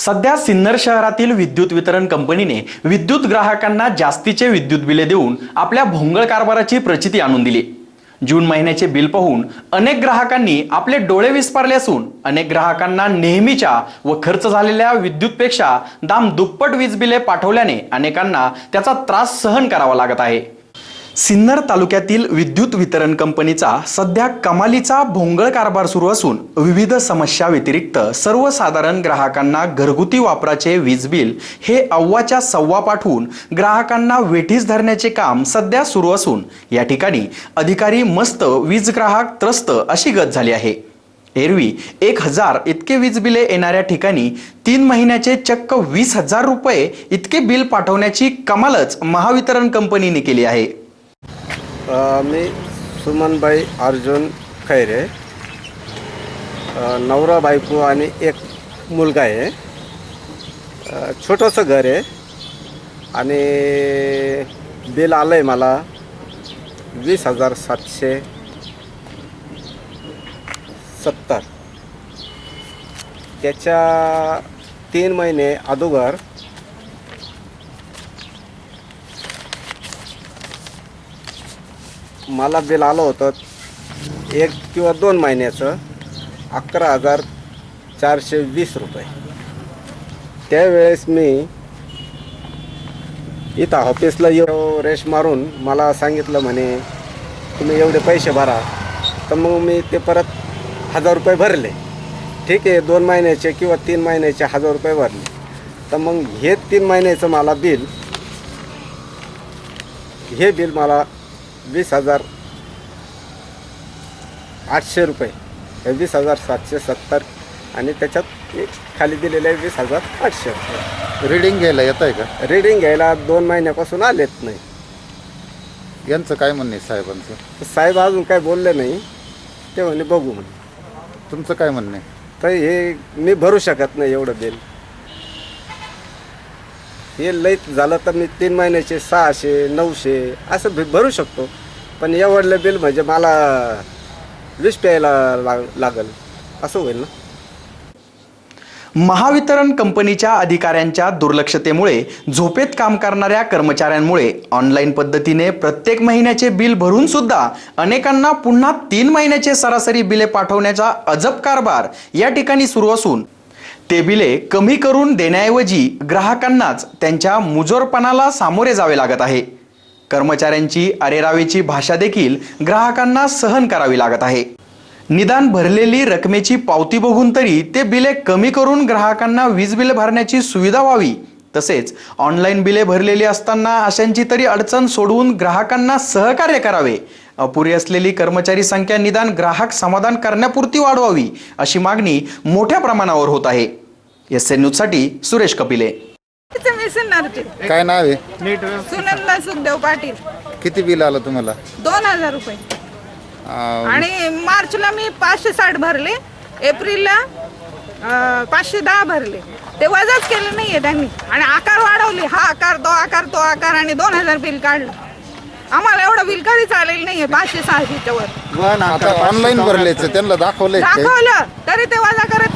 सध्या सिन्नर शहरातील विद्युत वितरण कंपनीने विद्युत ग्राहकांना जास्तीचे विद्युत बिले देऊन आपल्या भोंगळ कारभाराची प्रचिती आणून दिली. जून महिन्याचे बिल पाहून अनेक ग्राहकांनी आपले डोळे विस्पारले असून अनेक ग्राहकांना नेहमीच्या व खर्च झालेल्या विद्युतपेक्षा दाम दुप्पट वीज बिले पाठवल्याने अनेकांना त्याचा त्रास सहन करावा लागत आहे. सिन्नर तालुक्यातील विद्युत वितरण कंपनीचा सध्या कमालीचा भोंगळ कारभार सुरू असून विविध समस्या व्यतिरिक्त सर्वसाधारण ग्राहकांना घरगुती वापराचे वीज बिल हे अव्वाच्या सव्वा पाठवून ग्राहकांना वेठीस धरण्याचे काम सध्या सुरू असून या ठिकाणी अधिकारी मस्त वीज ग्राहक त्रस्त अशी गत झाली आहे. एरवी एक हजार इतके वीज बिले येणाऱ्या ठिकाणी तीन महिन्याचे चक्क वीस हजार रुपये इतके बिल पाठवण्याची कमालच महावितरण कंपनीने केली आहे. मी सुमनबाई अर्जुन खैरे. नवरा बायको आणि एक मुलगा आहे. छोटंसं घर आहे. आणि बिल आलं आहे मला वीस हजार सातशे सत्तर. त्याच्या तीन महिने अगोदर मला बिल आलं होतं एक किंवा दोन महिन्याचं अकरा हजार चारशे वीस रुपये. त्यावेळेस मी इथं ऑफिसला येऊ रेश मारून मला सांगितलं म्हणे तुम्ही एवढे पैसे भरा. तर मग मी ते परत हजार रुपये भरले. ठीक आहे दोन महिन्याचे किंवा तीन महिन्याचे हजार रुपये भरले. तर मग हे तीन महिन्याचं मला बिल हे बिल मला वीस हजार आठशे रुपये. हे वीस हजार सातशे सत्तर आणि त्याच्यात एक खाली दिलेले आहे वीस हजार आठशे रुपये. रिडिंग घ्यायला येत आहे का? रिडिंग घ्यायला दोन महिन्यापासून आलेत नाही. यांचं काय म्हणणे साहेबांचं? तर साहेब अजून काय बोलले नाही. ते म्हणे बघू म्हणे. तुमचं काय म्हणणे तर हे मी भरू शकत नाही एवढं बिल. हे लईत झालं तर मी तीन महिन्याचे सहाशे नऊशे असं भि- भरू शकतो. पण एवढलं बिल म्हणजे मला वीस प्यायला लाग लागल. असं होईल ना? महावितरण कंपनीच्या अधिकाऱ्यांच्या दुर्लक्षतेमुळे झोपेत काम करणाऱ्या कर्मचाऱ्यांमुळे ऑनलाईन पद्धतीने प्रत्येक महिन्याचे बिल भरून सुद्धा अनेकांना पुन्हा तीन महिन्याचे सरासरी बिले पाठवण्याचा अजब कारभार या ठिकाणी सुरू असून ते बिले कमी करून देण्याऐवजी ग्राहकांनाच त्यांच्या मुजोरपणाला सामोरे जावे लागत आहे. कर्मचाऱ्यांची अरेरावीची भाषा देखील ग्राहकांना सहन करावी लागत आहे. निदान भरलेली रकमेची पावती बघून तरी ते बिले कमी करून ग्राहकांना वीज बिले भरण्याची सुविधा व्हावी. तसेच ऑनलाईन बिले भरलेली असताना अशांची तरी अडचण सोडवून ग्राहकांना सहकार्य करावे. अपुरी असलेली कर्मचारी संख्या निदान ग्राहक समाधान करण्यापुरती वाढवावी अशी मागणी मोठ्या प्रमाणावर होत आहे. एस एन न्यूजसाठी सुरेश कपिले. काय नाव आहे? सुनंदा सुखदेव पाटील. किती बिल आलं तुम्हाला? दोन हजार रुपये. अं, आणि मार्चला मी पाचशे साठ भरले एप्रिलला अं, पाचशे दहा भरले. ते वजाच केलं नाहीये त्यांनी. आणि आकार वाढवले. हा आकार तो आकार तो आकार आणि दोन हजार बिल काढलं. आम्हाला एवढं बिल कधी चालेल नाहीये पाचशे सहाशेच्या वर. आता ऑनलाईन भरलेच त्यांना ते? दाखवलं. तरी ते वजा करत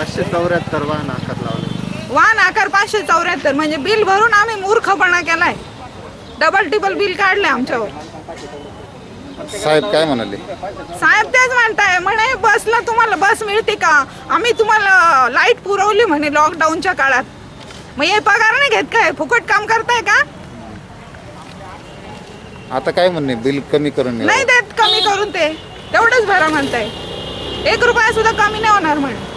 पाचशे चौऱ्याहत्तर वाहन आकार लावले. वाहन आकार पाचशे चौऱ्याहत्तर म्हणजे बिल भरून आम्ही मूर्खपणा केलाय. डबल टिबल बिल काढले आमच्यावर. साहेब काय म्हणाले? साहेब तेच म्हणताय म्हणे बसला तुम्हाला बस मिळते का? आम्ही तुम्हाला लाइट पुरवली म्हणे लॉकडाऊनच्या काळात. मग हे पगार नाही घेत काय? फुकट काम करताय का? आता काय म्हणणे बिल कमी करून. नाही देत कमी करून ते. तेवढंच भरा म्हणताय. एक रुपया सुद्धा कमी नाही होणार म्हणे.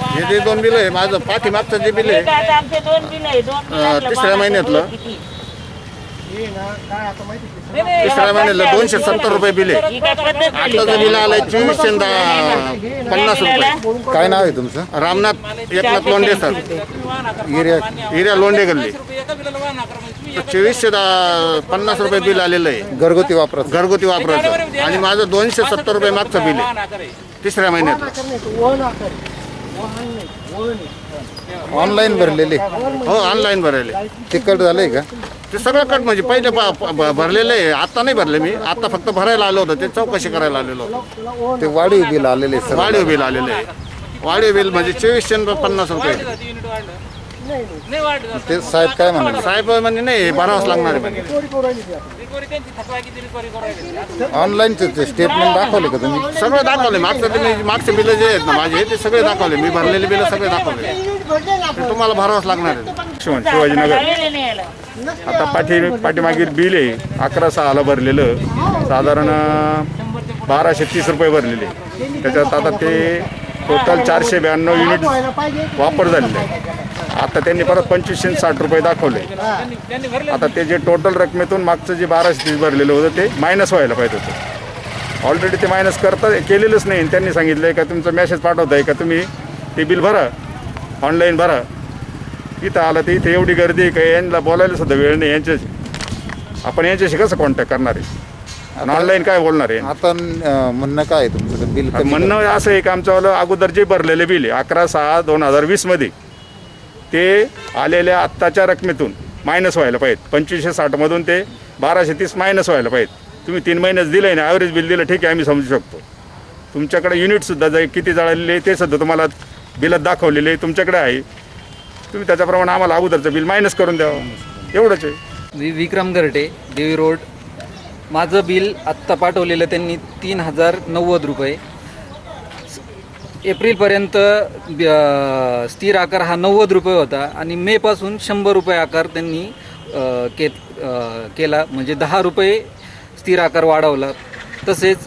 हे जे दोन बिल आहे माझं पाठीमागचं जे बिल आहे आता आमचे दोन बिल आहे दोन बिल अं, लागलं. तिसऱ्या महिन्यातलं? किती? तिसऱ्या महिन्याला दोनशे सत्तर रुपये बिल आहे. आताचं बिल आलंय चोवीसशे न. दहा- पन्नास रुपये. काय नाव आहे तुमचं? रामनाथ एकनाथ लोंढे सर. एरिया हिऱ्या लोंढे गल्ली. तर चोवीसशे दहा- पन्नास रुपये बिल आलेलं आहे. घरगुती वापराचं घरगुती वापरायचं. आणि माझं दोनशे सत्तर रुपये मागचं बिल आहे. तिसऱ्या महिन्यात ऑनलाईन भरलेले. हो ऑनलाईन भरायले तिकट झालंय का? ते सगळं कट म्हणजे पहिले भरलेलं आहे. आता नाही भरले मी. आता फक्त भरायला आलो होतो. ते चौकशी करायला आलेलो होतो. ते वाढीव बिल आलेले वाढीव बिल आलेलं आहे. वाढीव बिल म्हणजे चोवीसशे पन्नास रुपये. ते साहेब काय म्हणाले साहेब म्हणजे नाही हे भरावंच लागणार आहे म्हणजे ऑनलाईनचे स्टेटमेंट दाखवले का तुम्ही? सगळं दाखवले. मागचं ते मी मागचे बिल जे आहेत ना माझे ते सगळे दाखवले. मी भरलेले बिल सगळे दाखवले. ते तुम्हाला भरावंच लागणार आहे. शिवाजी शिवाजीनगर. आता पाठी पाठीमागील बिल आहे. अकरा सहाला भरलेलं. साधारण अं, बाराशे तीस रुपये भरलेले. त्याच्यात आता ते टोटल चारशे ब्याण्णव युनिट वापर झालेले आहे. आता त्यांनी परत पंचवीसशे साठ रुपये दाखवले. आता ते जे टोटल रकमेतून मागचं जे बाराशे तीस भरलेलं होतं ते मायनस व्हायला पाहिजे होतं. ऑलरेडी ते मायनस करता केलेलंच नाही. त्यांनी सांगितलं आहे का तुमचं मेसेज पाठवत आहे का तुम्ही? ते बिल भरा. ऑनलाईन भरा. इथं आलं तर इथे एवढी गर्दी आहे का? यांना बोलायला सुद्धा वेळ नाही. यांच्याशी आपण यांच्याशी कसं कॉन्टॅक्ट करणार आहे? आणि ऑनलाईन काय बोलणार आहे? आता म्हणणं काय तुमचं? बिल म्हणणं असं आहे की आमच्यावालं अगोदर जे भरलेले बिल आहे अकरा सहा दोन हजार वीसमध्ये ते आलेल्या आत्ताच्या रकमेतून मायनस व्हायला पाहिजे पंचवीसशे साठमधून ते बाराशे तीस मायनस व्हायला पाहिजेत. तुम्ही तीन महिन्याच दिलं आहे ना ॲव्हरेज बिल दिलं ठीक आहे आम्ही समजू शकतो. तुमच्याकडे युनिटसुद्धा जे किती जळालेले आहे ते सुद्धा तुम्हाला बिलात दाखवलेले तुमच्याकडे आहे. तुम्ही त्याच्याप्रमाणे आम्हाला अगोदरचं बिल मायनस करून द्यावं एवढंच आहे. मी विक्रम घरटे देवी रोड. माझं बिल आत्ता पाठवलेलं त्यांनी तीन हजार नव्वद रुपये. एप्रिलपर्यंत स्थिर आकार हा नव्वद रुपये होता आणि मेपासून शंभर रुपये आकार त्यांनी के केला. म्हणजे दहा रुपये स्थिर आकार वाढवला. तसेच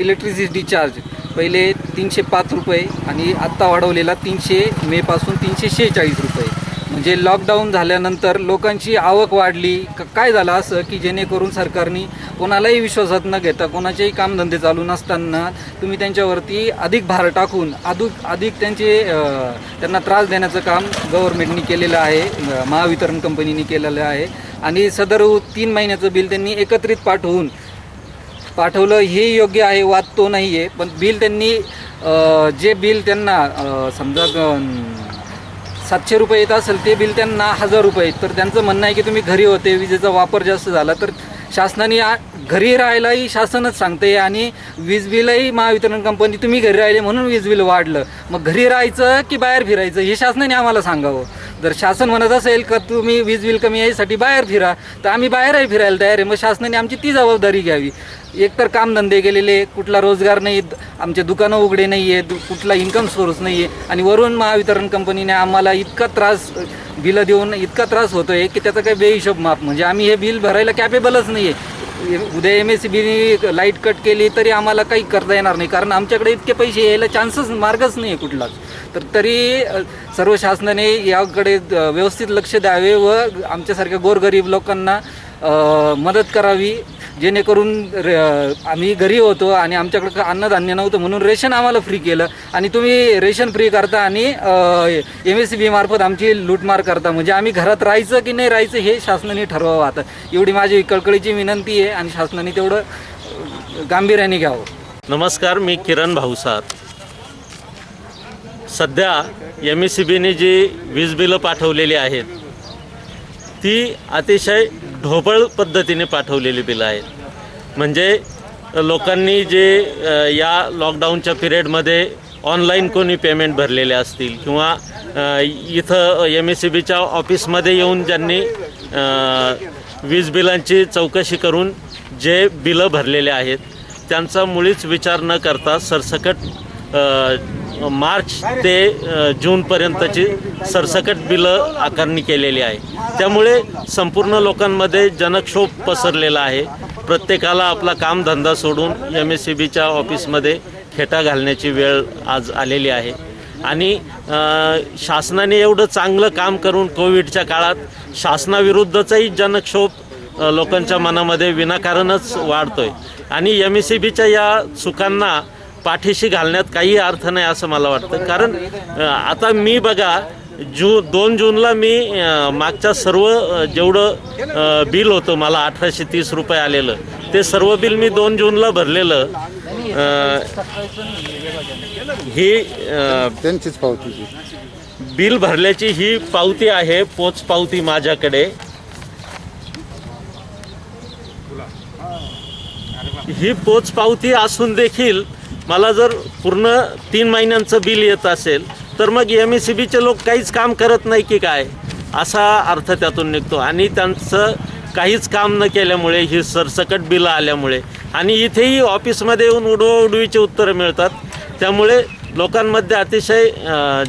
इलेक्ट्रिसिटी चार्ज पहिले तीनशे पाच रुपये आणि आत्ता वाढवलेला तीनशे मेपासून तीनशे शेहेचाळीस रुपये. म्हणजे लॉकडाऊन झाल्यानंतर लोकांची आवक वाढली. क- काय झालं असं की जेणेकरून सरकारने कोणालाही विश्वासात न घेता कोणाचेही कामधंदे चालू नसताना तुम्ही त्यांच्यावरती अधिक भार टाकून अधिक अधिक त्यांचे त्यांना त्रास देण्याचं काम गव्हर्नमेंटनी केलेलं आहे महावितरण कंपनीने केलेलं आहे. आणि सदर तीन महिन्याचं बिल त्यांनी एकत्रित पाठवून पाठवलं हे योग्य आहे वाद तो नाही आहे पण बिल त्यांनी जे बिल त्यांना समजा सातशे रुपये येत असेल ते बिल त्यांना हजार रुपये तर त्यांचं म्हणणं आहे की तुम्ही घरी होते विजेचा वापर जास्त झाला तर शासनाने आ- घरी राहायलाही शासनच सांगते आणि वीज बिलही महावितरण कंपनी तुम्ही घरी राहिले म्हणून वीज बिल वाढलं. मग घरी राहायचं की बाहेर फिरायचं हे शासनाने आम्हाला सांगावं. जर शासन म्हणत असेल का तुम्ही वीज बिल कमी यायसाठी बाहेर फिरा तर आम्ही बाहेरही फिरायला तयार आहे. मग शासनाने आमची ती जबाबदारी घ्यावी. एकतर कामधंदे गेलेले कुठला रोजगार नाही आमचे दुकानं उघडे नाही आहे कुठला इन्कम सोर्स नाही आहे आणि वरून महावितरण कंपनीने आम्हाला इतका त्रास बिलं देऊन इतका त्रास होतो आहे की त्याचा काही बेहिशोब माप म्हणजे आम्ही हे बिल भरायला कॅपेबलच नाही आहे उद्या एम एस सी बीने लाइट कट केली तरी आम्हाला काही करता येणार नाही कारण आमच्याकडे इतके पैसे यायला चान्सच मार्गच नाही आहे कुठलाच. तर तरी सर्व शासनाने याकडे व्यवस्थित लक्ष द्यावे व आमच्यासारख्या गोरगरीब लोकांना मदत करावी जेणेकरून रे आम्ही घरी होतो आणि आमच्याकडे अन्नधान्य नव्हतं म्हणून रेशन आम्हाला फ्री केलं. आणि तुम्ही रेशन फ्री करता आणि एम एस सी बी मार्फत आमची लूटमार करता. म्हणजे आम्ही घरात राहायचं की नाही राहायचं हे शासनाने ठरवावं आता. एवढी माझी कळकळीची विनंती आहे आणि शासनाने तेवढं गांभीर्याने घ्यावं. नमस्कार मी किरण भाऊसार. सध्या एम एस सी बीने जी वीज बिलं पाठवलेली आहेत ती अतिशय ढोबळ पद्धतीने पाठवलेली बिलं आहेत. म्हणजे लोकांनी जे या लॉकडाऊनच्या पिरियडमध्ये ऑनलाईन कोणी पेमेंट भरलेले असतील किंवा इथं एम एस सी बीच्या ऑफिसमध्ये येऊन ज्यांनी वीज बिलांची चौकशी करून जे बिलं भरलेले आहेत त्यांचा मुळीच विचार न करता सरसकट मार्च ते जूनपर्यंतची सरसकट बिलं आकारणी केलेली आहे. त्यामुळे संपूर्ण लोकांमध्ये जनक्षोभ पसरलेला आहे. प्रत्येकाला आपला कामधंदा सोडून एम एस सी बीच्या ऑफिसमध्ये खेटा घालण्याची वेळ आज आलेली आहे. आणि शासनाने एवढं चांगलं काम करून कोविडच्या काळात शासनाविरुद्धचाही जनक्षोभ लोकांच्या मनामध्ये विनाकारणच वाढतोय. आणि एम एस सी बीच्या या चुकांना पाठीशी घालण्यात काही अर्थ नाही असं मला वाटतं. कारण आता मी बघा जू दोन जूनला मी मागच्या सर्व जेवढं बिल होतं मला अठराशे तीस रुपये आलेलं ते सर्व बिल मी दोन जूनला भरलेलं. ही त्यांचीच पावती. बिल भरल्याची ही पावती आहे पोच पावती माझ्याकडे. ही पोच पावती असून देखील मला जर पूर्ण तीन महिन्यांचं बिल येत असेल तर मग एम एस सी बीचे लोक काहीच काम करत नाही की काय? असा अर्थ त्यातून निघतो. आणि त्यांचं काहीच काम न केल्यामुळे ही सरसकट बिलं आल्यामुळे. आणि इथेही ऑफिसमध्ये येऊन उडवाउडवीची उत्तरं मिळतात. त्यामुळे लोकांमध्ये अतिशय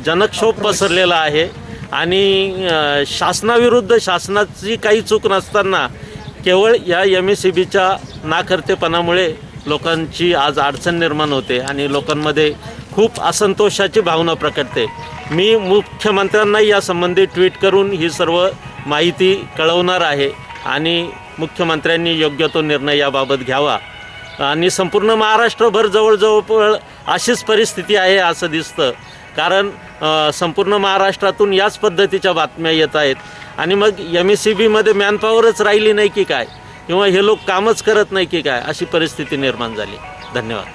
जनक्षोभ पसरलेला आहे. आणि शासनाविरुद्ध शासनाची काही चूक नसताना केवळ या एम एस सी बीच्या नाकर्तेपणामुळे लोकांची आज अडचण निर्माण होते आणि लोकांमध्ये खूप असंतोषाची भावना प्रकटते. मी मुख्यमंत्र्यांना यासंबंधी ट्विट करून ही सर्व माहिती कळवणार आहे आणि मुख्यमंत्र्यांनी योग्य तो निर्णय याबाबत घ्यावा. आणि संपूर्ण महाराष्ट्रभर जवळजवळ अशीच परिस्थिती आहे असं दिसतं. कारण संपूर्ण महाराष्ट्रातून याच पद्धतीच्या बातम्या येत आहेत. आणि मग एम एस सी बीमध्ये मॅनपॉवरच राहिली नाही की काय? किंवा हे लोक कामच करत नाही की काय अशी परिस्थिती निर्माण झाली. धन्यवाद.